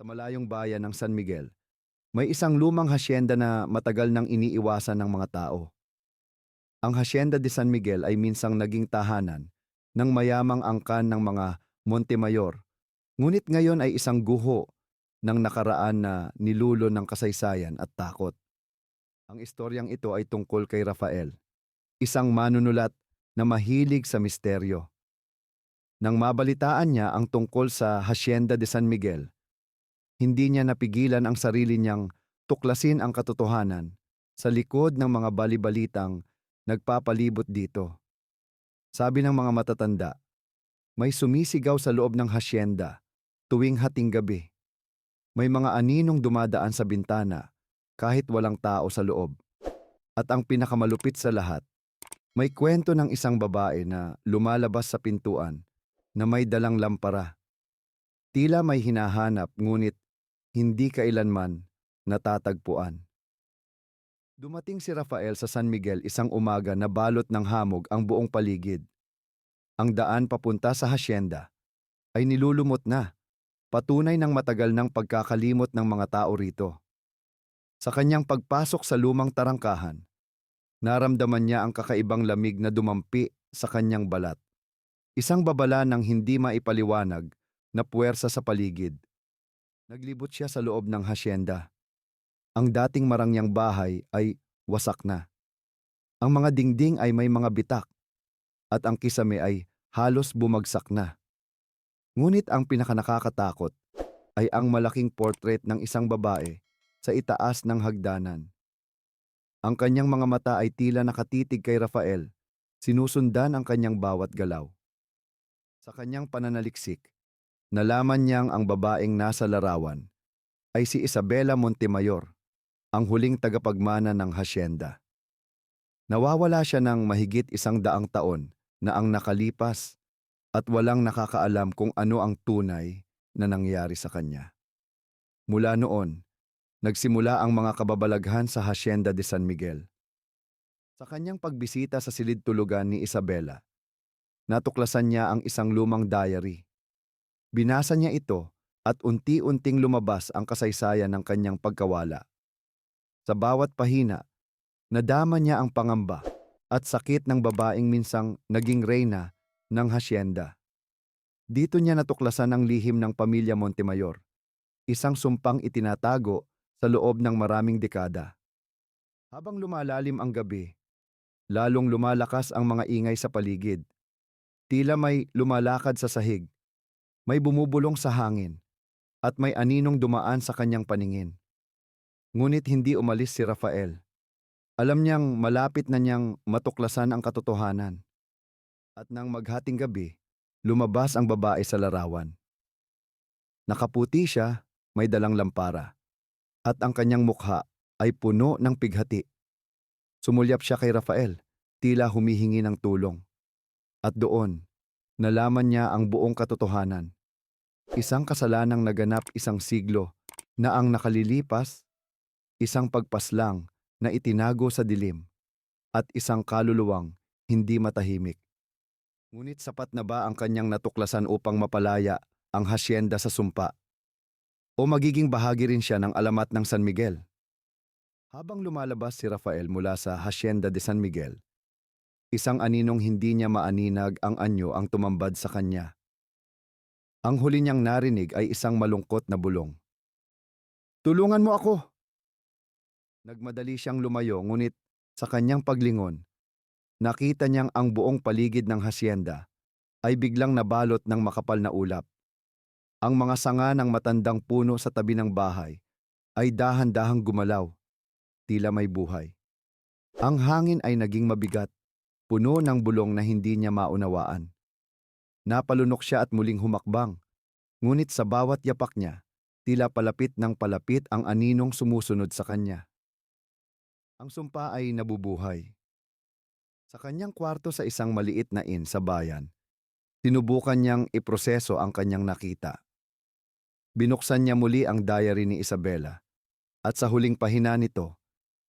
Sa malayong bayan ng San Miguel, may isang lumang hasyenda na matagal nang iniiwasan ng mga tao. Ang Hacienda de San Miguel ay minsang naging tahanan ng mayamang angkan ng mga Montemayor. Ngunit ngayon ay isang guho ng nakaraan na nilulo ng kasaysayan at takot. Ang istoryang ito ay tungkol kay Rafael, isang manunulat na mahilig sa misteryo. Nang mabalitaan niya ang tungkol sa Hacienda de San Miguel, hindi niya napigilan ang sarili niyang tuklasin ang katotohanan sa likod ng mga balibalitang nagpapalibot dito. Sabi ng mga matatanda, may sumisigaw sa loob ng hasyenda tuwing hating gabi. May mga aninong dumadaan sa bintana kahit walang tao sa loob. At ang pinakamalupit sa lahat, may kwento ng isang babae na lumalabas sa pintuan na may dalang lampara. Tila may hinahanap ngunit hindi kailanman natatagpuan. Dumating si Rafael sa San Miguel isang umaga na balot ng hamog ang buong paligid. Ang daan papunta sa hasyenda ay nilulumot na, patunay ng matagal ng pagkakalimot ng mga tao rito. Sa kanyang pagpasok sa lumang tarangkahan, naramdaman niya ang kakaibang lamig na dumampi sa kanyang balat. Isang babala ng hindi maipaliwanag na puwersa sa paligid. Naglibot siya sa loob ng hasyenda. Ang dating marangyang bahay ay wasak na. Ang mga dingding ay may mga bitak at ang kisame ay halos bumagsak na. Ngunit ang pinakanakakatakot ay ang malaking portrait ng isang babae sa itaas ng hagdanan. Ang kanyang mga mata ay tila nakatitig kay Rafael, sinusundan ang kanyang bawat galaw. Sa kanyang pananaliksik, nalaman niyang ang babaeng nasa larawan ay si Isabela Montemayor, ang huling tagapagmana ng hasyenda. Nawawala siya ng mahigit isang daang taon na ang nakalipas at walang nakakaalam kung ano ang tunay na nangyari sa kanya. Mula noon, nagsimula ang mga kababalaghan sa Hacienda de San Miguel. Sa kanyang pagbisita sa silid tulugan ni Isabela, natuklasan niya ang isang lumang diary. Binasa niya ito at unti-unting lumabas ang kasaysayan ng kanyang pagkawala. Sa bawat pahina, nadama niya ang pangamba at sakit ng babaeng minsang naging reyna ng hasyenda. Dito niya natuklasan ang lihim ng pamilya Montemayor, isang sumpang itinatago sa loob ng maraming dekada. Habang lumalalim ang gabi, lalong lumalakas ang mga ingay sa paligid. Tila may lumalakad sa sahig, may bumubulong sa hangin, at may aninong dumaan sa kanyang paningin. Ngunit hindi umalis si Rafael. Alam niyang malapit na niyang matuklasan ang katotohanan. At nang maghating gabi, lumabas ang babae sa larawan. Nakaputi siya, may dalang lampara. At ang kanyang mukha ay puno ng pighati. Sumulyap siya kay Rafael, tila humihingi ng tulong. At doon, nalaman niya ang buong katotohanan. Isang kasalanang naganap isang siglo na ang nakalilipas, isang pagpaslang na itinago sa dilim, at isang kaluluwang hindi matahimik. Ngunit sapat na ba ang kanyang natuklasan upang mapalaya ang hasyenda sa sumpa? O magiging bahagi rin siya ng alamat ng San Miguel? Habang lumalabas si Rafael mula sa Hacienda de San Miguel, isang aninong hindi niya maaninag ang anyo ang tumambad sa kanya. Ang huli niyang narinig ay isang malungkot na bulong. Tulungan mo ako! Nagmadali siyang lumayo ngunit sa kanyang paglingon, nakita niyang ang buong paligid ng hasyenda ay biglang nabalot ng makapal na ulap. Ang mga sanga ng matandang puno sa tabi ng bahay ay dahan-dahang gumalaw, tila may buhay. Ang hangin ay naging mabigat, puno ng bulong na hindi niya maunawaan. Napalunok siya at muling humakbang, ngunit sa bawat yapak niya, tila palapit ng palapit ang aninong sumusunod sa kanya. Ang sumpa ay nabubuhay. Sa kanyang kwarto sa isang maliit na inn sa bayan, sinubukan niyang iproseso ang kanyang nakita. Binuksan niya muli ang diary ni Isabela at sa huling pahina nito,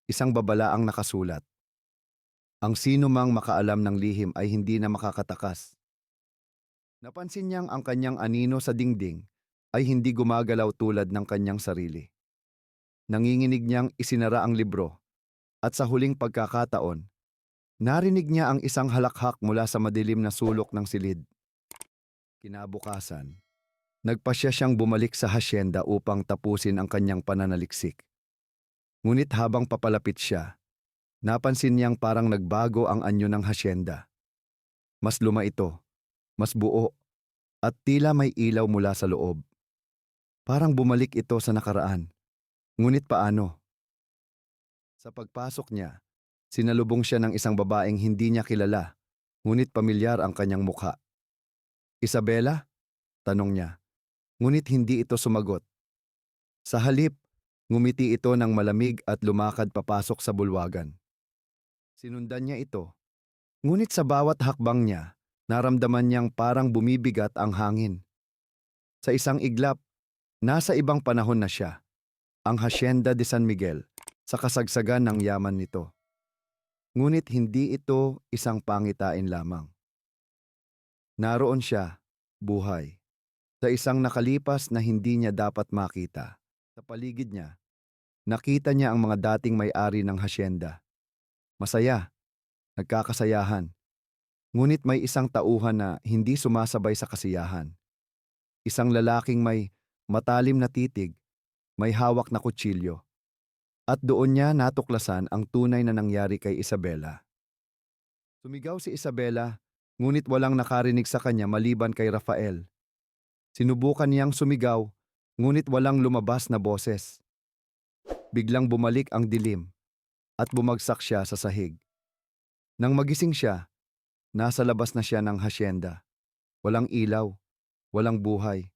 isang babala ang nakasulat. Ang sino mang makaalam ng lihim ay hindi na makakatakas. Napansin niyang ang kanyang anino sa dingding ay hindi gumagalaw tulad ng kanyang sarili. Nanginginig niyang isinara ang libro at sa huling pagkakataon, narinig niya ang isang halakhak mula sa madilim na sulok ng silid. Kinabukasan, nagpasya siyang bumalik sa hasyenda upang tapusin ang kanyang pananaliksik. Ngunit habang papalapit siya, napansin niyang parang nagbago ang anyo ng hasyenda. Mas luma ito, mas buo, at tila may ilaw mula sa loob. Parang bumalik ito sa nakaraan. Ngunit paano? Sa pagpasok niya, sinalubong siya ng isang babaeng hindi niya kilala, ngunit pamilyar ang kanyang mukha. Isabela? Tanong niya. Ngunit hindi ito sumagot. Sa halip, ngumiti ito ng malamig at lumakad papasok sa bulwagan. Sinundan niya ito. Ngunit sa bawat hakbang niya, naramdaman niyang parang bumibigat ang hangin. Sa isang iglap, nasa ibang panahon na siya, ang Hacienda de San Miguel, sa kasagsagan ng yaman nito. Ngunit hindi ito isang pangitain lamang. Naroon siya, buhay, sa isang nakalipas na hindi niya dapat makita. Sa paligid niya, nakita niya ang mga dating may-ari ng hasyenda. Masaya, nagkakasayahan. Ngunit may isang tauhan na hindi sumasabay sa kasiyahan. Isang lalaking may matalim na titig, may hawak na kutsilyo. At doon niya natuklasan ang tunay na nangyari kay Isabela. Sumigaw si Isabela, ngunit walang nakarinig sa kanya maliban kay Rafael. Sinubukan niyang sumigaw, ngunit walang lumabas na boses. Biglang bumalik ang dilim at bumagsak siya sa sahig. Nang magising siya, nasa labas na siya ng hasyenda. Walang ilaw, walang buhay,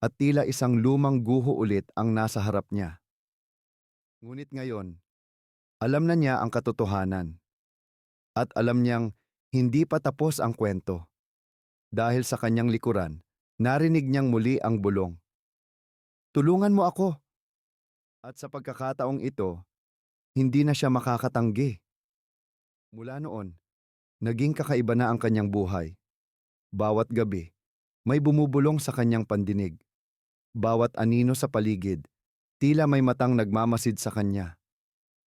at tila isang lumang guho ulit ang nasa harap niya. Ngunit ngayon, alam na niya ang katotohanan. At alam niyang hindi pa tapos ang kwento. Dahil sa kanyang likuran, narinig niyang muli ang bulong. Tulungan mo ako! At sa pagkakataong ito, hindi na siya makakatanggi. Mula noon, naging kakaiba na ang kanyang buhay. Bawat gabi, may bumubulong sa kanyang pandinig. Bawat anino sa paligid, tila may matang nagmamasid sa kanya.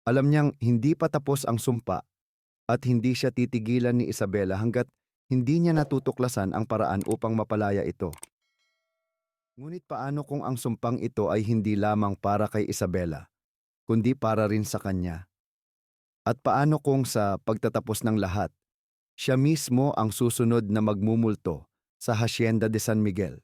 Alam niyang hindi pa tapos ang sumpa at hindi siya titigilan ni Isabela hanggat hindi niya natutuklasan ang paraan upang mapalaya ito. Ngunit paano kung ang sumpang ito ay hindi lamang para kay Isabela, kundi para rin sa kanya? At paano kung sa pagtatapos ng lahat, siya mismo ang susunod na magmumulto sa Hacienda de San Miguel?